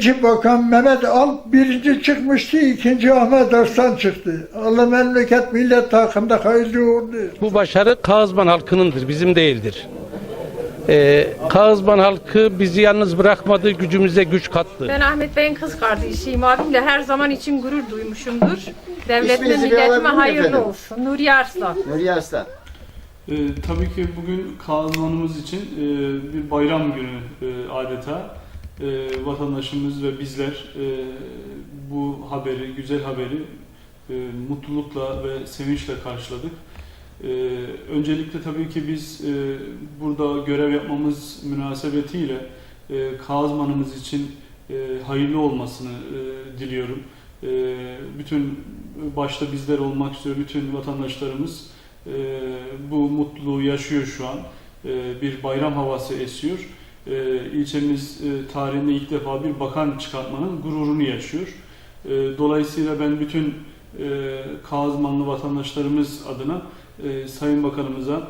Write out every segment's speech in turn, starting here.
İkinci bakan Mehmet Alp birinci çıkmıştı, ikinci Ahmet Arslan çıktı. Allah memleket millet hakkında hayırlı uğurlu. Bu başarı Kağızman halkınındır, bizim değildir. Ee, Kağızman halkı bizi yalnız bırakmadı, gücümüze güç kattı. Ben Ahmet Bey'in kız kardeşiyim. Abimle her zaman için gurur duymuşumdur. Devletime, İsminizi bir milletime miyim hayırlı efendim? olsun. Nuriye Arslan. Nuriye Arslan. Ee, tabii ki bugün Kağızmanımız için e, bir bayram günü e, adeta. E, vatandaşımız ve bizler e, bu haberi, güzel haberi e, mutlulukla ve sevinçle karşıladık. E, öncelikle tabii ki biz e, burada görev yapmamız münasebetiyle e, Kağızmanımız için e, hayırlı olmasını e, diliyorum. E, bütün başta bizler olmak üzere bütün vatandaşlarımız e, bu mutluluğu yaşıyor şu an. E, bir bayram havası esiyor. E, ilçemiz e, tarihinde ilk defa bir bakan çıkartmanın gururunu yaşıyor. E, dolayısıyla ben bütün e, Kağızmanlı vatandaşlarımız adına e, Sayın Bakanımıza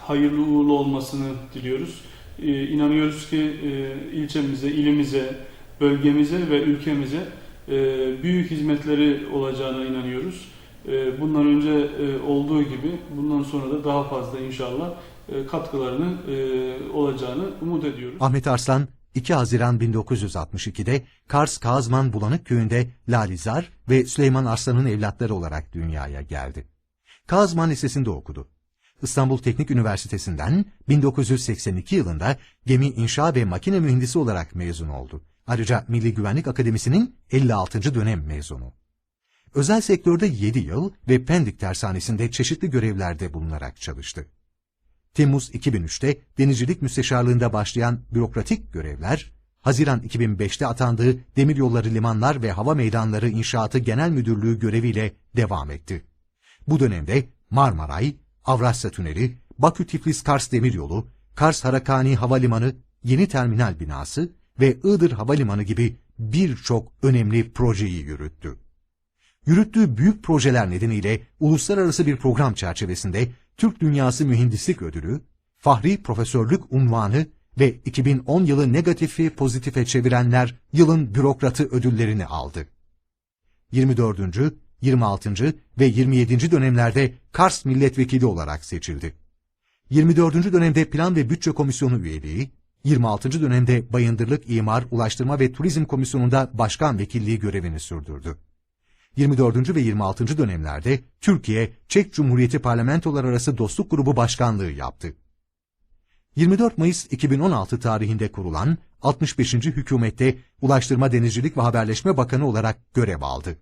hayırlı uğurlu olmasını diliyoruz. E, inanıyoruz ki e, ilçemize, ilimize, bölgemize ve ülkemize e, büyük hizmetleri olacağına inanıyoruz. E, bundan önce e, olduğu gibi bundan sonra da daha fazla inşallah e, katkılarını e, olacağını umut ediyoruz. Ahmet Arslan 2 Haziran 1962'de Kars Kazman Bulanık köyünde Lalizar ve Süleyman Arslan'ın evlatları olarak dünyaya geldi. Kazman Lisesi'nde okudu. İstanbul Teknik Üniversitesi'nden 1982 yılında gemi inşa ve makine mühendisi olarak mezun oldu. Ayrıca Milli Güvenlik Akademisi'nin 56. dönem mezunu. Özel sektörde 7 yıl ve Pendik Tersanesi'nde çeşitli görevlerde bulunarak çalıştı. Temmuz 2003'te denizcilik müsteşarlığında başlayan bürokratik görevler, Haziran 2005'te atandığı Demiryolları Limanlar ve Hava Meydanları İnşaatı Genel Müdürlüğü göreviyle devam etti. Bu dönemde Marmaray, Avrasya Tüneli, Bakü-Tiflis-Kars Demiryolu, Kars Harakani Havalimanı, Yeni Terminal Binası ve Iğdır Havalimanı gibi birçok önemli projeyi yürüttü. Yürüttüğü büyük projeler nedeniyle uluslararası bir program çerçevesinde Türk Dünyası Mühendislik Ödülü, Fahri Profesörlük unvanı ve 2010 yılı negatifi pozitife çevirenler yılın bürokratı ödüllerini aldı. 24. 26. ve 27. dönemlerde Kars Milletvekili olarak seçildi. 24. dönemde Plan ve Bütçe Komisyonu üyeliği, 26. dönemde Bayındırlık, İmar, Ulaştırma ve Turizm Komisyonu'nda başkan vekilliği görevini sürdürdü. 24. ve 26. dönemlerde Türkiye, Çek Cumhuriyeti Parlamentolar Arası Dostluk Grubu Başkanlığı yaptı. 24 Mayıs 2016 tarihinde kurulan 65. hükümette Ulaştırma Denizcilik ve Haberleşme Bakanı olarak görev aldı.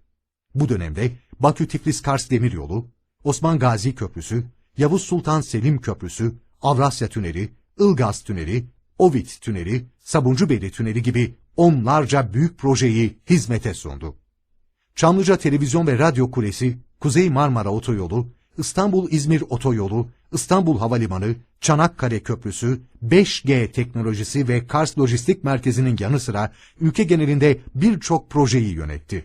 Bu dönemde Bakü-Tiflis-Kars Demiryolu, Osman Gazi Köprüsü, Yavuz Sultan Selim Köprüsü, Avrasya Tüneli, Ilgaz Tüneli, Ovid Tüneli, Sabuncubeyli Tüneli gibi onlarca büyük projeyi hizmete sundu. Çamlıca Televizyon ve Radyo Kulesi, Kuzey Marmara Otoyolu, İstanbul-İzmir Otoyolu, İstanbul Havalimanı, Çanakkale Köprüsü, 5G teknolojisi ve Kars Lojistik Merkezi'nin yanı sıra ülke genelinde birçok projeyi yönetti.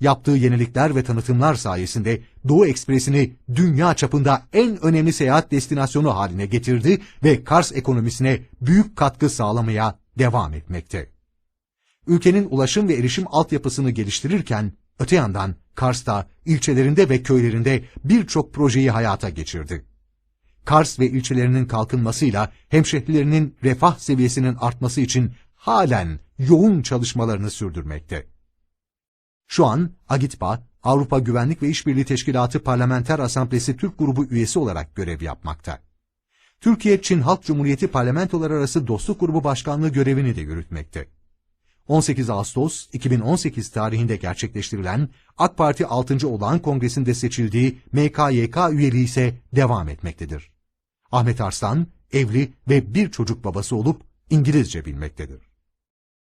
Yaptığı yenilikler ve tanıtımlar sayesinde Doğu Ekspresi'ni dünya çapında en önemli seyahat destinasyonu haline getirdi ve Kars ekonomisine büyük katkı sağlamaya devam etmekte. Ülkenin ulaşım ve erişim altyapısını geliştirirken öte yandan Kars'ta, ilçelerinde ve köylerinde birçok projeyi hayata geçirdi. Kars ve ilçelerinin kalkınmasıyla hemşehrilerinin refah seviyesinin artması için halen yoğun çalışmalarını sürdürmekte. Şu an Agitpa, Avrupa Güvenlik ve İşbirliği Teşkilatı Parlamenter Asamblesi Türk Grubu üyesi olarak görev yapmakta. Türkiye-Çin Halk Cumhuriyeti Parlamentolar Arası Dostluk Grubu Başkanlığı görevini de yürütmekte. 18 Ağustos 2018 tarihinde gerçekleştirilen AK Parti 6. Olağan Kongresi'nde seçildiği MKYK üyeliği ise devam etmektedir. Ahmet Arslan, evli ve bir çocuk babası olup İngilizce bilmektedir.